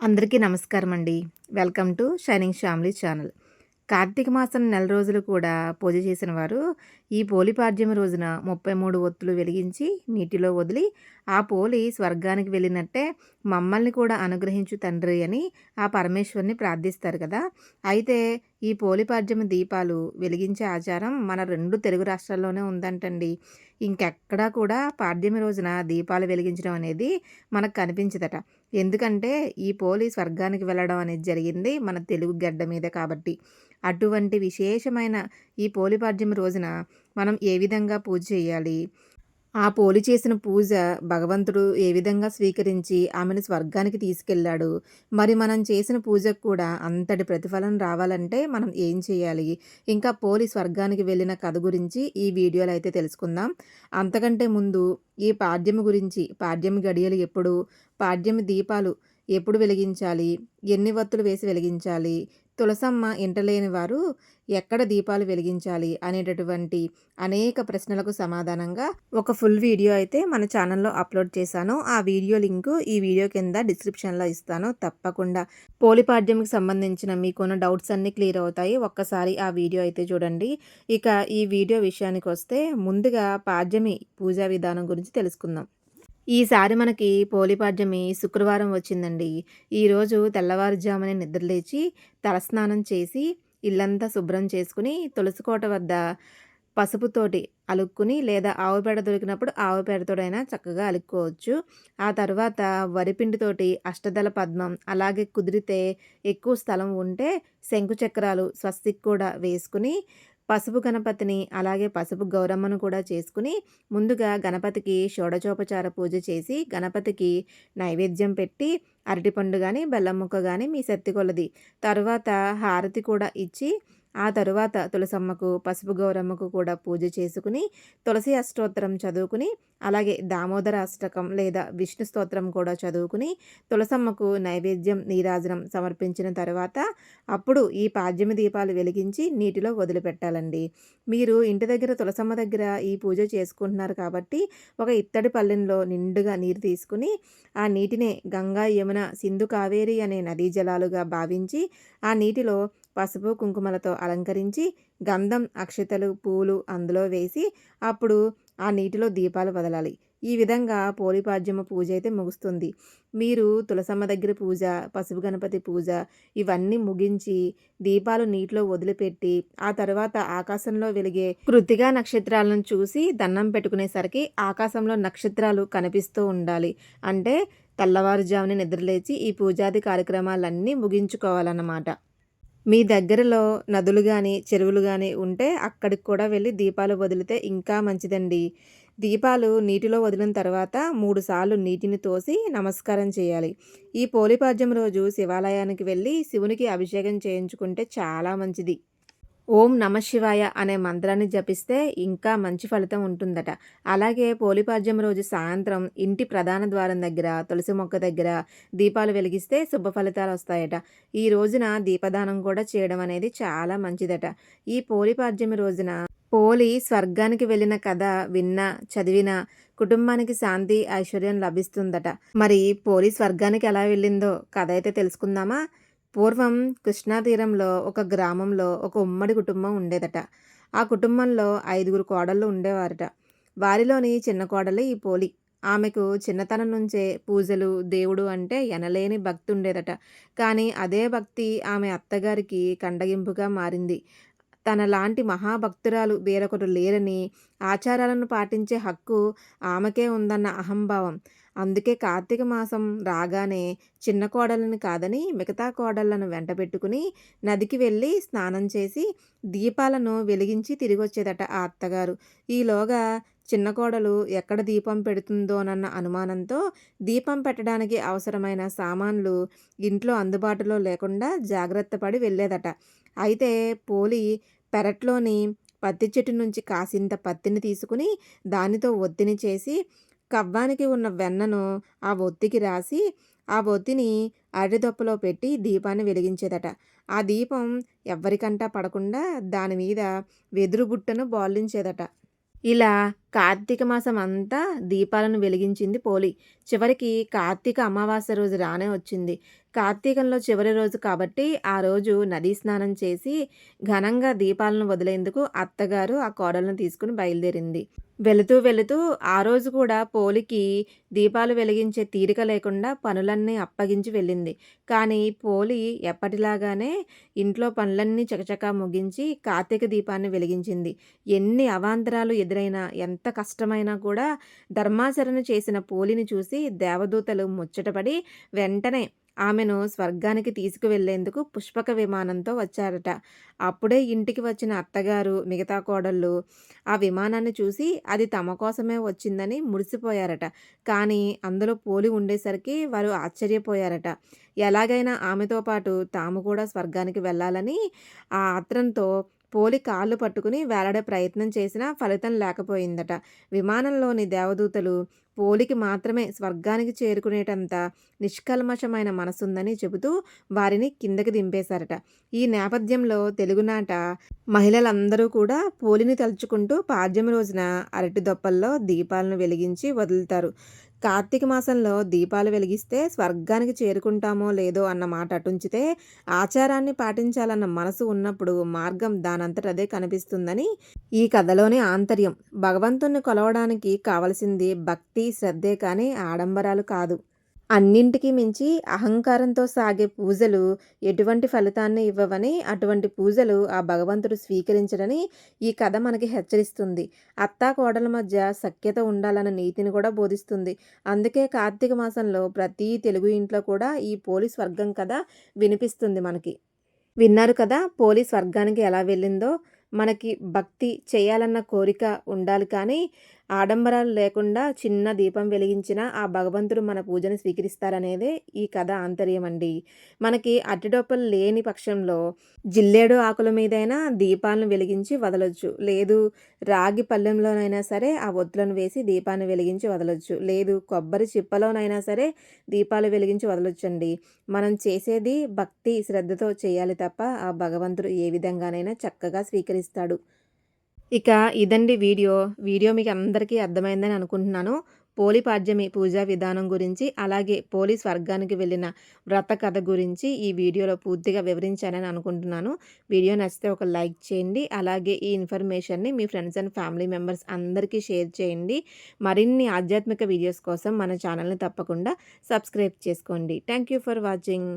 అందరికీ నమస్కారం అండి welcome to shining family channel. Kartika మాసం నెల రోజులు కూడా పూజ చేసిన వారు ఈ పోలిపాడ్యమి రోజున ముప్పై మూడు ఒత్తులు వెలిగించి నీటిలో వదిలి ఆ పోలి స్వర్గానికి వెళ్ళినట్టే మమ్మల్ని కూడా అనుగ్రహించు తండ్రి అని ఆ పరమేశ్వరిని ప్రార్థిస్తారు కదా. అయితే ఈ పోలిపాడ్యమి దీపాలు వెలిగించే ఆచారం మన రెండు తెలుగు రాష్ట్రాల్లోనే ఉందంటండి. ఇంకెక్కడా కూడా పాడ్యమి రోజున దీపాలు వెలిగించడం అనేది మనకు కనిపించదట. ఎందుకంటే ఈ పోలి స్వర్గానికి వెళ్ళడం అనేది జరిగింది మన తెలుగు గడ్డ మీద కాబట్టి. అటువంటి విశేషమైన ఈ పోలిపాడ్యమి రోజున మనం ఏ విధంగా పూజ చేయాలి? ఆ పోలి చేసిన పూజ భగవంతుడు ఏ విధంగా స్వీకరించి ఆమెను స్వర్గానికి తీసుకెళ్ళాడు? మరి మనం చేసిన పూజకు కూడా అంతటి ప్రతిఫలం రావాలంటే మనం ఏం చేయాలి? ఇంకా పోలి స్వర్గానికి వెళ్ళిన కథ గురించి ఈ వీడియోలో అయితే తెలుసుకుందాం. అంతకంటే ముందు ఈ పాడ్యమి గురించి పాడ్యమి గడియలు ఎప్పుడు పాడ్యమి దీపాలు ఎప్పుడు వెలిగించాలి? ఎన్ని వత్తులు వేసి వెలిగించాలి? తులసమ్మ ఇంటలేని వారు ఎక్కడ దీపాలు వెలిగించాలి అనేటటువంటి అనేక ప్రశ్నలకు సమాధానంగా ఒక ఫుల్ వీడియో అయితే మన ఛానల్లో అప్లోడ్ చేశాను. ఆ వీడియో లింకు ఈ వీడియో కింద డిస్క్రిప్షన్లో ఇస్తాను. తప్పకుండా పోలిపాడ్యంకి సంబంధించిన మీకున్న డౌట్స్ అన్నీ క్లియర్ అవుతాయి. ఒక్కసారి ఆ వీడియో అయితే చూడండి. ఇక ఈ వీడియో విషయానికి వస్తే ముందుగా పాడ్యమి పూజా విధానం గురించి తెలుసుకుందాం. ఈసారి మనకి పోలిపాడ్యమి శుక్రవారం వచ్చిందండి. ఈరోజు తెల్లవారుజామునే నిద్రలేచి తలస్నానం చేసి ఇల్లంతా శుభ్రం చేసుకుని తులసికోట వద్ద పసుపుతోటి అలుక్కుని లేదా ఆవు పేడ దొరికినప్పుడు ఆవు పేడతోడైనా చక్కగా అలుక్కోవచ్చు. ఆ తర్వాత వరిపిండితోటి అష్టదల పద్మం అలాగే కుదిరితే ఎక్కువ స్థలం ఉంటే శంకు చక్రాలు స్వస్తిక్ కూడా వేసుకుని పసుపు గణపతిని అలాగే పసుపు గౌరమ్మను కూడా చేసుకుని ముందుగా గణపతికి షోడచోపచార పూజ చేసి గణపతికి నైవేద్యం పెట్టి అరటిపండు కానీ బెల్లం ముక్క కానీ మీ శక్తి కొలది. తర్వాత హారతి కూడా ఇచ్చి ఆ తరువాత తులసమ్మకు పసుపు గౌరమ్మకు కూడా పూజ చేసుకుని తులసి అష్టోత్తరం చదువుకుని అలాగే దామోదర అష్టకం లేదా విష్ణు స్తోత్రం కూడా చదువుకుని తులసమ్మకు నైవేద్యం నీరాజనం సమర్పించిన తర్వాత అప్పుడు ఈ పాద్యమి దీపాలు వెలిగించి నీటిలో వదిలిపెట్టాలండి. మీరు ఇంటి దగ్గర తులసమ్మ దగ్గర ఈ పూజ చేసుకుంటున్నారు కాబట్టి ఒక ఇత్తడి పల్లెంలో నిండుగా నీరు తీసుకుని ఆ నీటినే గంగా యమున సింధు కావేరి అనే నదీ జలాలుగా భావించి ఆ నీటిలో పసుపు కుంకుమలతో అలంకరించి గంధం అక్షతలు పూలు అందులో వేసి అప్పుడు ఆ నీటిలో దీపాలు వదలాలి. ఈ విధంగా పోలిపాడ్యమ పూజ అయితే ముగుస్తుంది. మీరు తులసమ్మ దగ్గర పూజ పసుపు గణపతి పూజ ఇవన్నీ ముగించి దీపాలు నీటిలో వదిలిపెట్టి ఆ తర్వాత ఆకాశంలో వెలిగే కృతిగా నక్షత్రాలను చూసి దండం పెట్టుకునేసరికి ఆకాశంలో నక్షత్రాలు కనిపిస్తూ ఉండాలి. అంటే తెల్లవారుజామున నిద్రలేచి ఈ పూజాది కార్యక్రమాలన్నీ ముగించుకోవాలన్నమాట. మీ దగ్గరలో నదులు కానీ చెరువులు కానీ ఉంటే అక్కడికి కూడా వెళ్ళి దీపాలు వదిలితే ఇంకా మంచిదండి. దీపాలు నీటిలో వదిలిన తర్వాత మూడుసార్లు నీటిని తోసి నమస్కారం చేయాలి. ఈ పోలిపాద్యం రోజు శివాలయానికి వెళ్ళి శివునికి అభిషేకం చేయించుకుంటే చాలా మంచిది. ఓం నమ శివాయ అనే మంత్రాన్ని జపిస్తే ఇంకా మంచి ఫలితం ఉంటుందట. అలాగే పోలిపాద్యం రోజు సాయంత్రం ఇంటి ప్రధాన ద్వారం దగ్గర తులసి మొక్క దగ్గర దీపాలు వెలిగిస్తే శుభ ఫలితాలు వస్తాయట. ఈ రోజున దీపదానం కూడా చేయడం అనేది చాలా మంచిదట. ఈ పోలిపాద్యమి రోజున పోలి స్వర్గానికి వెళ్ళిన కథ విన్నా చదివిన కుటుంబానికి శాంతి ఐశ్వర్యం లభిస్తుందట. మరి పోలి స్వర్గానికి ఎలా వెళ్ళిందో కథ అయితే తెలుసుకుందామా? పూర్వం కృష్ణా తీరంలో ఒక గ్రామంలో ఒక ఉమ్మడి కుటుంబం ఉండేదట. ఆ కుటుంబంలో ఐదుగురు కోడళ్ళు ఉండేవారట. వారిలోని చిన్న కోడలే ఈ పోలి. ఆమెకు చిన్నతనం నుంచే పూజలు దేవుడు అంటే ఎనలేని భక్తి ఉండేదట కానీ అదే భక్తి ఆమె అత్తగారికి కండగింపుగా మారింది. తన లాంటి మహాభక్తురాలు వేరొకరు లేరని ఆచారాలను పాటించే హక్కు ఆమెకే ఉందన్న అహంభావం. అందుకే కార్తీక మాసం రాగానే చిన్న కోడలను కాదని మిగతా కోడళ్ళను వెంట పెట్టుకుని నదికి వెళ్ళి స్నానం చేసి దీపాలను వెలిగించి తిరిగి వచ్చేదట ఆ అత్తగారు. ఈలోగా చిన్న కోడలు ఎక్కడ దీపం పెడుతుందోనన్న అనుమానంతో దీపం పెట్టడానికి అవసరమైన సామాన్లు ఇంట్లో అందుబాటులో లేకుండా జాగ్రత్త పడి వెళ్ళేదట. అయితే పోలి పెరట్లోని పత్తి చెట్టు నుంచి కాసింత పత్తిని తీసుకుని దానితో ఒత్తిని చేసి కవ్వానికి ఉన్న వెన్నను ఆ ఒత్తికి రాసి ఆ ఒత్తిని అరిదొప్పలో పెట్టి దీపాన్ని వెలిగించేదట. ఆ దీపం ఎవ్వరికంటా పడకుండా దాని మీద వెదురు బుట్టను బాలించేదట. ఇలా కార్తీక మాసం అంతా దీపాలను వెలిగించింది పోలి చివరికి కార్తీక అమావాస్య రోజు రానే వచ్చింది. కార్తీకంలో చివరి రోజు కాబట్టి ఆ రోజు నదీ స్నానం చేసి ఘనంగా దీపాలను వదిలేందుకు అత్తగారు ఆ కోడలను తీసుకుని బయలుదేరింది. వెళుతూ వెళుతూ ఆ రోజు కూడా పోలికి దీపాలు వెలిగించే తీరిక లేకుండా పనులన్నీ అప్పగించి వెళ్ళింది. కానీ పోలి ఎప్పటిలాగానే ఇంట్లో పనులన్నీ చకచకా ముగించి కార్తీక దీపాన్ని వెలిగించింది. ఎన్ని అవాంతరాలు ఎదురైనా ఎంత కష్టమైనా కూడా ధర్మాచరణ చేసిన పోలిని చూసి దేవదూతలు ముచ్చటపడి వెంటనే ఆమెను స్వర్గానికి తీసుకువెళ్ళేందుకు పుష్పక విమానంతో వచ్చారట. అప్పుడే ఇంటికి వచ్చిన అత్తగారు మిగతా కోడళ్ళు ఆ విమానాన్ని చూసి అది తమ కోసమే వచ్చిందని మురిసిపోయారట. కానీ అందులో పోలి ఉండేసరికి వారు ఆశ్చర్యపోయారట. ఎలాగైనా ఆమెతో పాటు తాము కూడా స్వర్గానికి వెళ్ళాలని ఆ ఆత్రంతో పోలి కాళ్ళు పట్టుకుని వేలాడే ప్రయత్నం చేసినా ఫలితం లేకపోయిందట. విమానంలోని దేవదూతలు పోలికి మాత్రమే స్వర్గానికి చేరుకునేటంత నిష్కల్మషమైన మనసుందని చెబుతూ వారిని కిందకి దింపేశారట. ఈ నేపథ్యంలో తెలుగునాట మహిళలందరూ కూడా పోలిని తలుచుకుంటూ పాడ్యమి రోజున అరటి దొప్పల్లో దీపాలను వెలిగించి వదులుతారు. కార్తీక మాసంలో దీపాలు వెలిగిస్తే స్వర్గానికి చేరుకుంటామో లేదో అన్న మాట అటుంచితే ఆచారాన్ని పాటించాలన్న మనసు ఉన్నప్పుడు మార్గం దానంతటదే కనిపిస్తుందని ఈ కథలోని ఆంతర్యం. భగవంతుణ్ణి కొలవడానికి కావలసింది భక్తి శ్రద్ధే కానీ ఆడంబరాలు కాదు. అన్నింటికి మించి అహంకారంతో సాగే పూజలు ఎటువంటి ఫలితాన్ని ఇవ్వవని అటువంటి పూజలు ఆ భగవంతుడు స్వీకరించడని ఈ కథ మనకి హెచ్చరిస్తుంది. అత్తా కోడల మధ్య సఖ్యత ఉండాలన్న నీతిని కూడా బోధిస్తుంది. అందుకే కార్తీక మాసంలో ప్రతి తెలుగు ఇంట్లో కూడా ఈ పోలీస్ వర్గం కథ వినిపిస్తుంది మనకి. విన్నారు కదా పోలీస్ వర్గానికి ఎలా వెళ్ళిందో? మనకి భక్తి చేయాలన్న కోరిక ఉండాలి కానీ ఆడంబరాలు లేకుండా చిన్న దీపం వెలిగించినా ఆ భగవంతుడు మన పూజను స్వీకరిస్తారనేదే ఈ కథ ఆంతర్యం అండి మనకి అట్టిడొప్పలు లేని పక్షంలో జిల్లేడు ఆకుల మీదైనా దీపాలను వెలిగించి వదలొచ్చు. లేదు రాగి పళ్ళెంలోనైనా సరే ఆ ఒత్తులను వేసి దీపాన్ని వెలిగించి వదలొచ్చు. లేదు కొబ్బరి చిప్పలోనైనా సరే దీపాలు వెలిగించి వదలొచ్చండి. మనం చేసేది భక్తి శ్రద్ధతో చేయాలి తప్ప ఆ భగవంతుడు ఏ విధంగానైనా చక్కగా స్వీకరిస్తాడు. ఇక ఇదండి వీడియో. వీడియో మీకు అందరికీ అర్థమైందని అనుకుంటున్నాను. పోలి పాడ్యమి పూజా విధానం గురించి అలాగే పోలీస్ వర్గానికి వెళ్ళిన వ్రత కథ గురించి ఈ వీడియోలో పూర్తిగా వివరించానని అనుకుంటున్నాను. వీడియో నచ్చితే ఒక లైక్ చేయండి. అలాగే ఈ ఇన్ఫర్మేషన్ని మీ ఫ్రెండ్స్ అండ్ ఫ్యామిలీ మెంబర్స్ అందరికీ షేర్ చేయండి. మరిన్ని ఆధ్యాత్మిక వీడియోస్ కోసం మన ఛానల్ని తప్పకుండా సబ్స్క్రైబ్ చేసుకోండి. Thank you for watching.